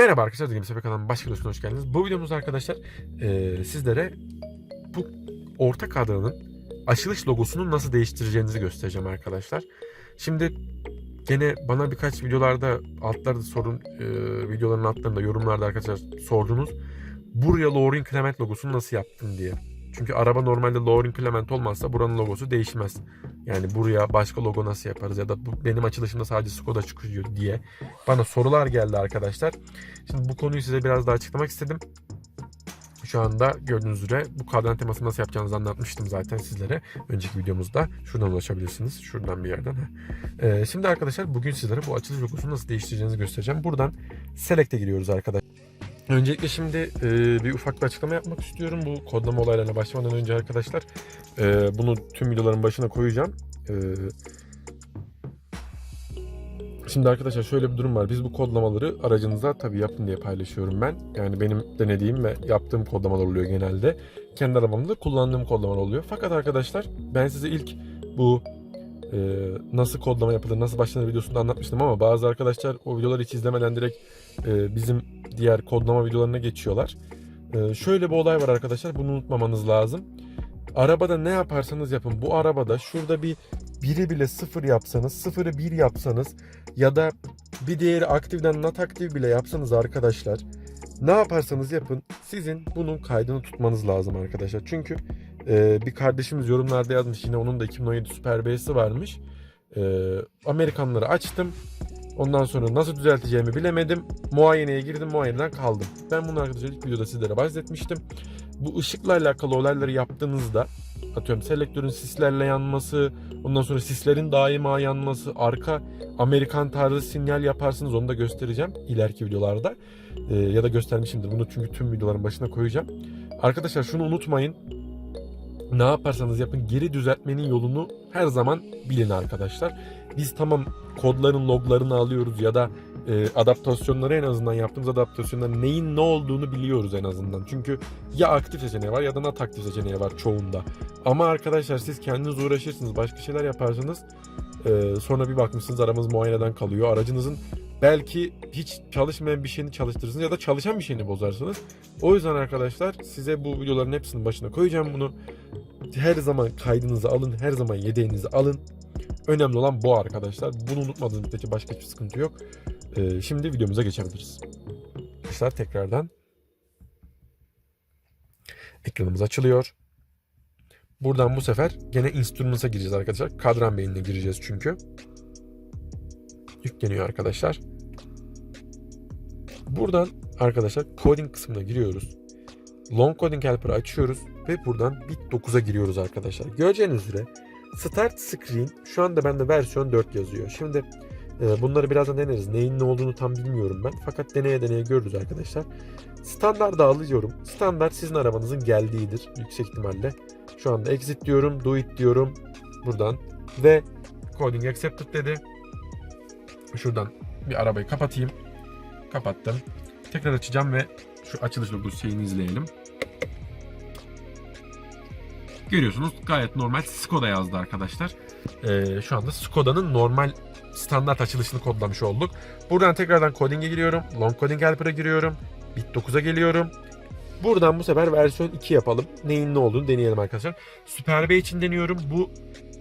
Merhaba arkadaşlar, Game Sefer kanalının başka videosuna hoş geldiniz. Bu videomuzda arkadaşlar eee, sizlere bu orta kadranın açılış logosunu nasıl değiştireceğinizi göstereceğim arkadaşlar. Şimdi gene bana birkaç videolarda altlarda sorun eee, videoların altlarında yorumlarda arkadaşlar sordunuz. Buraya Lauren Clement logosunu nasıl yaptın diye. Çünkü araba normalde Lauren Clement olmazsa buranın logosu değişmez. Yani buraya başka logo nasıl yaparız ya da bu benim açılışımda sadece Skoda çıkıyor diye bana sorular geldi arkadaşlar. Şimdi bu konuyu size biraz daha açıklamak istedim. Şu anda gördüğünüz üzere bu kadran temasını nasıl yapacağınızı anlatmıştım zaten sizlere. Önceki videomuzda şuradan ulaşabilirsiniz. Şuradan bir yerden. Ee, şimdi arkadaşlar bugün sizlere bu açılış logosunu nasıl değiştireceğinizi göstereceğim. Buradan Select'e giriyoruz arkadaşlar. Öncelikle şimdi e, bir ufak bir açıklama yapmak istiyorum. Bu kodlama olaylarına başlamadan önce arkadaşlar e, bunu tüm videoların başına koyacağım. E, Şimdi arkadaşlar şöyle bir durum var. Biz bu kodlamaları aracınıza tabii yapın diye paylaşıyorum ben. Yani benim denediğim ve yaptığım kodlamalar oluyor genelde. Kendi arabamda kullandığım kodlamalar oluyor. Fakat arkadaşlar ben size ilk bu e, nasıl kodlama yapılır, nasıl başlanır videosunda anlatmıştım ama bazı arkadaşlar o videoları hiç izlemeden direkt e, bizim diğer kodlama videolarına geçiyorlar. E, şöyle bir olay var arkadaşlar. Bunu unutmamanız lazım. Arabada ne yaparsanız yapın. Bu arabada şurada bir biri bile sıfır yapsanız, sıfırı bir yapsanız ya da bir diğeri aktifden not aktif bile yapsanız arkadaşlar ne yaparsanız yapın sizin bunun kaydını tutmanız lazım arkadaşlar. Çünkü e, bir kardeşimiz yorumlarda yazmış yine onun da 2017 Super B'si varmış. E, Amerikanları açtım. Ondan sonra nasıl düzelteceğimi bilemedim. Muayeneye girdim, muayeneden kaldım. Ben bunu arkadaşlar ilk videoda sizlere bahsetmiştim. Bu ışıkla alakalı olayları yaptığınızda atıyorum selektörün sislerle yanması, ondan sonra sislerin daima yanması, arka Amerikan tarzı sinyal yaparsınız onu da göstereceğim ileriki videolarda. Ee, ya da göstermişimdir bunu çünkü tüm videoların başına koyacağım. Arkadaşlar şunu unutmayın. Ne yaparsanız yapın geri düzeltmenin yolunu her zaman bilin arkadaşlar. Biz tamam kodların loglarını alıyoruz ya da e, adaptasyonları en azından yaptığımız adaptasyonların neyin ne olduğunu biliyoruz en azından. Çünkü ya aktif seçeneği var ya da not aktif seçeneği var çoğunda. Ama arkadaşlar siz kendiniz uğraşırsınız başka şeyler yaparsınız e, sonra bir bakmışsınız aramız muayeneden kalıyor. Aracınızın belki hiç çalışmayan bir şeyini çalıştırırsınız ya da çalışan bir şeyini bozarsınız. O yüzden arkadaşlar size bu videoların hepsinin başına koyacağım bunu. Her zaman kaydınızı alın, her zaman yedeğinizi alın. Önemli olan bu arkadaşlar. Bunu unutmadığınız müddetçe başka hiçbir sıkıntı yok. Ee, şimdi videomuza geçebiliriz. Arkadaşlar tekrardan ekranımız açılıyor. Buradan bu sefer gene Instruments'a gireceğiz arkadaşlar. Kadran beynine gireceğiz çünkü. Yükleniyor arkadaşlar. Buradan arkadaşlar coding kısmına giriyoruz. Long Coding Helper'ı açıyoruz ve buradan bit 9'a giriyoruz arkadaşlar. Göreceğiniz üzere Start Screen şu anda bende versiyon 4 yazıyor. Şimdi e, bunları birazdan deneriz. Neyin ne olduğunu tam bilmiyorum ben. Fakat deneye deneye görürüz arkadaşlar. Standart'a alıyorum. Standart sizin arabanızın geldiğidir yüksek ihtimalle. Şu anda exit diyorum, do it diyorum buradan ve coding accepted dedi. Şuradan bir arabayı kapatayım. Kapattım. Tekrar açacağım ve şu açılış logosu şeyini izleyelim. Görüyorsunuz gayet normal Skoda yazdı arkadaşlar. Ee, şu anda Skoda'nın normal standart açılışını kodlamış olduk. Buradan tekrardan coding'e giriyorum. Long Coding Helper'a giriyorum. Bit 9'a geliyorum. Buradan bu sefer versiyon 2 yapalım. Neyin ne olduğunu deneyelim arkadaşlar. Super B için deniyorum. Bu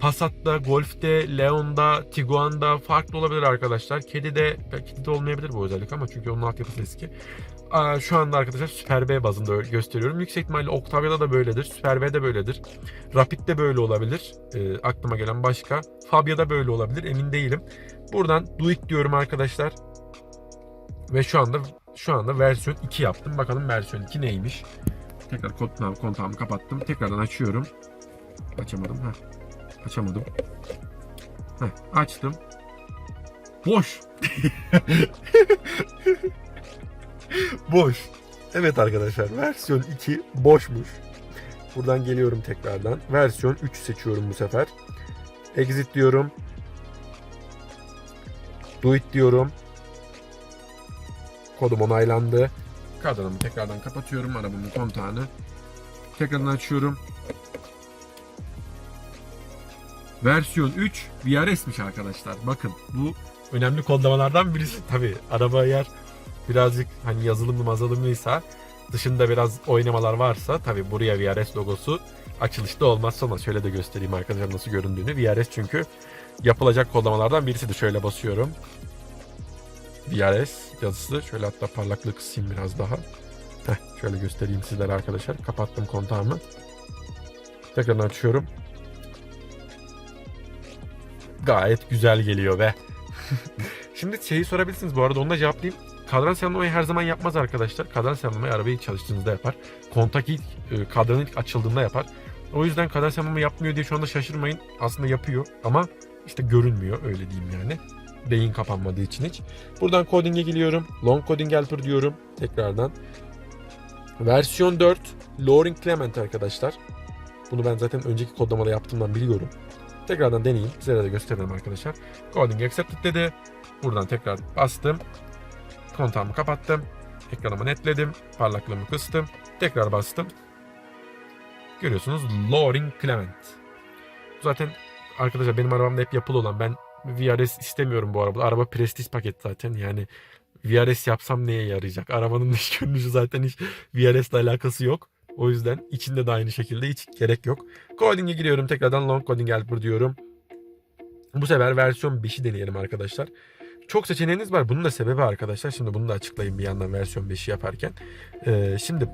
Passat'ta, Golf'te, Leon'da, Tiguan'da farklı olabilir arkadaşlar. Kedi'de, Kedi'de olmayabilir bu özellik ama çünkü onun altyapısı eski. Şu anda arkadaşlar Super B bazında gösteriyorum. Yüksek ihtimalle Octavia'da da böyledir. Super B'de böyledir. Rapid'de böyle olabilir. Ee, aklıma gelen başka. Fabia'da böyle olabilir. Emin değilim. Buradan do it diyorum arkadaşlar. Ve şu anda şu anda versiyon 2 yaptım. Bakalım versiyon 2 neymiş. Tekrar kontağımı, kontağımı kapattım. Tekrardan açıyorum. Açamadım. Heh. Açamadım. Heh, açtım. Boş. Boş. Evet arkadaşlar versiyon 2 boşmuş. Buradan geliyorum tekrardan. Versiyon 3 seçiyorum bu sefer. Exit diyorum. Do it diyorum. Kodum onaylandı. Kadranımı tekrardan kapatıyorum. Arabamın kontağını. Tekrardan açıyorum. Versiyon 3 VRS'miş arkadaşlar. Bakın bu önemli kodlamalardan birisi. Tabi araba eğer birazcık hani yazılımlı mazılımlıysa dışında biraz oynamalar varsa tabi buraya VRS logosu açılışta olmazsa olmaz. Şöyle de göstereyim arkadaşlar nasıl göründüğünü. VRS çünkü yapılacak kodlamalardan birisidir. Şöyle basıyorum. VRS yazısı. Şöyle hatta parlaklığı kısayım biraz daha. Heh, şöyle göstereyim sizlere arkadaşlar. Kapattım kontağımı. Tekrar açıyorum. Gayet güzel geliyor be. Şimdi şeyi sorabilirsiniz bu arada onu da cevaplayayım. Kadran selamlamayı her zaman yapmaz arkadaşlar. Kadran selamlamayı arabayı çalıştığınızda yapar. Kontak ilk, e, kadranın ilk açıldığında yapar. O yüzden kadran selamlamayı yapmıyor diye şu anda şaşırmayın. Aslında yapıyor ama işte görünmüyor öyle diyeyim yani. Beyin kapanmadığı için hiç. Buradan coding'e geliyorum. Long coding helper diyorum. Tekrardan. Versiyon 4 Loring Clement arkadaşlar. Bunu ben zaten önceki kodlamada yaptığımdan biliyorum. Tekrardan deneyeyim. Size de gösterelim arkadaşlar. Coding accepted dedi. Buradan tekrar bastım. Kontağımı kapattım. Ekranımı netledim. Parlaklığımı kıstım. Tekrar bastım. Görüyorsunuz Loring Clement. Zaten arkadaşlar benim arabamda hep yapılı olan ben VRS istemiyorum bu araba. Araba Prestige paket zaten yani VRS yapsam neye yarayacak? Arabanın dış görünüşü zaten hiç VRS ile alakası yok. O yüzden içinde de aynı şekilde hiç gerek yok. Coding'e giriyorum. Tekrardan long coding helper diyorum. Bu sefer versiyon 5'i deneyelim arkadaşlar. Çok seçeneğiniz var. Bunun da sebebi arkadaşlar. Şimdi bunu da açıklayayım bir yandan versiyon 5'i yaparken. Ee, şimdi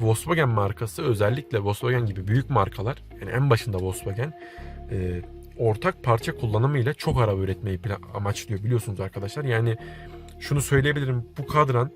Volkswagen markası özellikle Volkswagen gibi büyük markalar yani en başında Volkswagen e, ortak parça kullanımıyla çok araba üretmeyi amaçlıyor biliyorsunuz arkadaşlar. Yani şunu söyleyebilirim bu kadran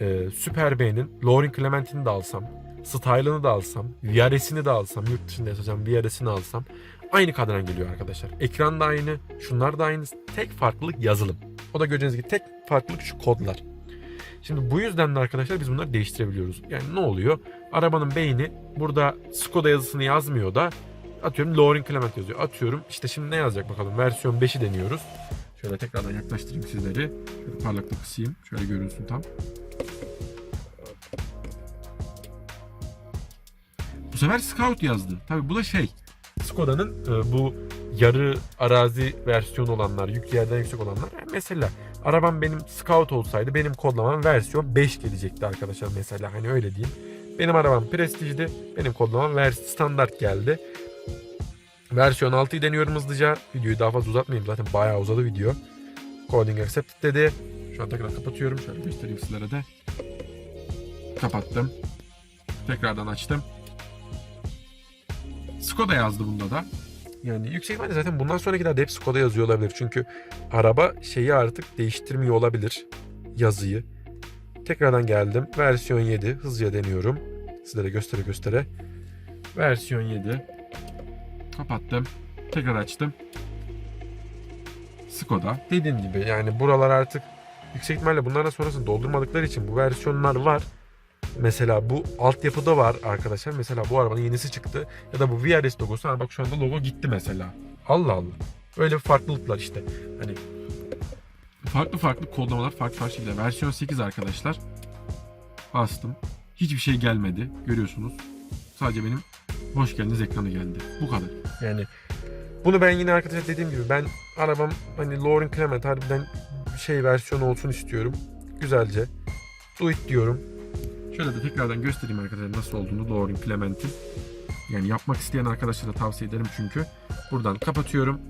e, Super B'nin Lauren Clement'ini de alsam Style'ını da alsam, VRS'ini de alsam, yurt dışında yaşayacağım VRS'ini alsam aynı kadran geliyor arkadaşlar. Ekran da aynı, şunlar da aynı. Tek farklılık yazılım. O da gördüğünüz gibi tek farklılık şu kodlar. Şimdi bu yüzden de arkadaşlar biz bunları değiştirebiliyoruz. Yani ne oluyor? Arabanın beyni burada Skoda yazısını yazmıyor da atıyorum Lauren Clement yazıyor. Atıyorum işte şimdi ne yazacak bakalım. Versiyon 5'i deniyoruz. Şöyle tekrardan yaklaştırayım sizleri. Şöyle parlaklık kısayım. Şöyle görünsün tam. Sefer Scout yazdı. Tabi bu da şey. Skoda'nın e, bu yarı arazi versiyonu olanlar, yük yerden yüksek olanlar. Yani mesela arabam benim Scout olsaydı benim kodlamam versiyon 5 gelecekti arkadaşlar mesela. Hani öyle diyeyim. Benim arabam Prestige'di. Benim kodlamam vers standart geldi. Versiyon 6'yı deniyorum hızlıca. Videoyu daha fazla uzatmayayım. Zaten bayağı uzadı video. Coding accepted dedi. Şu an tekrar kapatıyorum. Şöyle göstereyim sizlere de. Kapattım. Tekrardan açtım. Skoda yazdı bunda da. Yani yüksek ihtimalle zaten bundan sonrakilerde hep Skoda yazıyor olabilir. Çünkü araba şeyi artık değiştirmiyor olabilir yazıyı. Tekrardan geldim. Versiyon 7 hızlıca deniyorum. Sizlere göstere göstere. Versiyon 7. Kapattım. Tekrar açtım. Skoda. Dediğim gibi yani buralar artık yüksek ihtimalle bunlardan sonrasını doldurmadıkları için bu versiyonlar var. Mesela bu altyapıda var arkadaşlar. Mesela bu arabanın yenisi çıktı. Ya da bu VRS logosu. Ha bak şu anda logo gitti mesela. Allah Allah. Öyle bir farklılıklar işte. Hani farklı farklı kodlamalar farklı farklı şekilde. Versiyon 8 arkadaşlar. Bastım. Hiçbir şey gelmedi. Görüyorsunuz. Sadece benim hoş geldiniz ekranı geldi. Bu kadar. Yani bunu ben yine arkadaşlar dediğim gibi ben arabam hani Lauren Clement harbiden şey versiyonu olsun istiyorum. Güzelce. Do it diyorum. Şöyle de tekrardan göstereyim arkadaşlar nasıl olduğunu Lauren Clement'in. Yani yapmak isteyen arkadaşlara tavsiye ederim çünkü. Buradan kapatıyorum.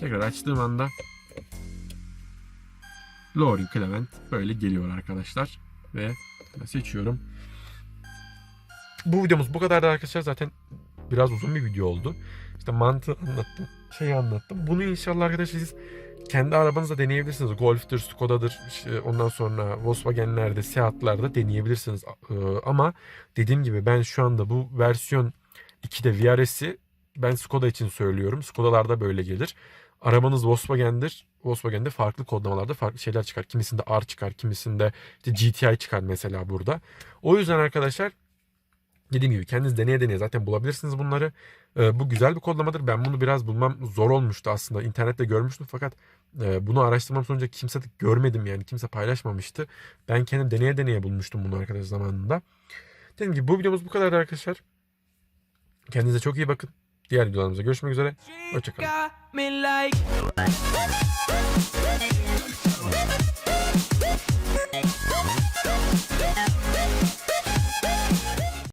Tekrar açtığım anda Lauren Clement böyle geliyor arkadaşlar. Ve seçiyorum. Bu videomuz bu kadardı arkadaşlar. Zaten biraz uzun bir video oldu. İşte mantığı anlattım. Şeyi anlattım. Bunu inşallah arkadaşlar siz kendi arabanızda deneyebilirsiniz. Golf'tür, Skoda'dır, ondan sonra Volkswagen'lerde, Seat'larda deneyebilirsiniz. Ee, Ama dediğim gibi ben şu anda bu versiyon 2'de VRS'i ben Skoda için söylüyorum. Skoda'larda böyle gelir. Arabanız Volkswagen'dir. Volkswagen'de farklı kodlamalarda farklı şeyler çıkar. Kimisinde R çıkar, kimisinde GTI çıkar mesela burada. O yüzden arkadaşlar Dediğim gibi kendiniz deneye deneye zaten bulabilirsiniz bunları. E, bu güzel bir kodlamadır. Ben bunu biraz bulmam zor olmuştu aslında. İnternette görmüştüm fakat e, bunu araştırmam sonucu kimse de görmedim yani kimse paylaşmamıştı. Ben kendim deneye deneye bulmuştum bunu arkadaş zamanında. Dediğim gibi bu videomuz bu kadardı arkadaşlar. Kendinize çok iyi bakın. Diğer videolarımızda görüşmek üzere. Hoşçakalın.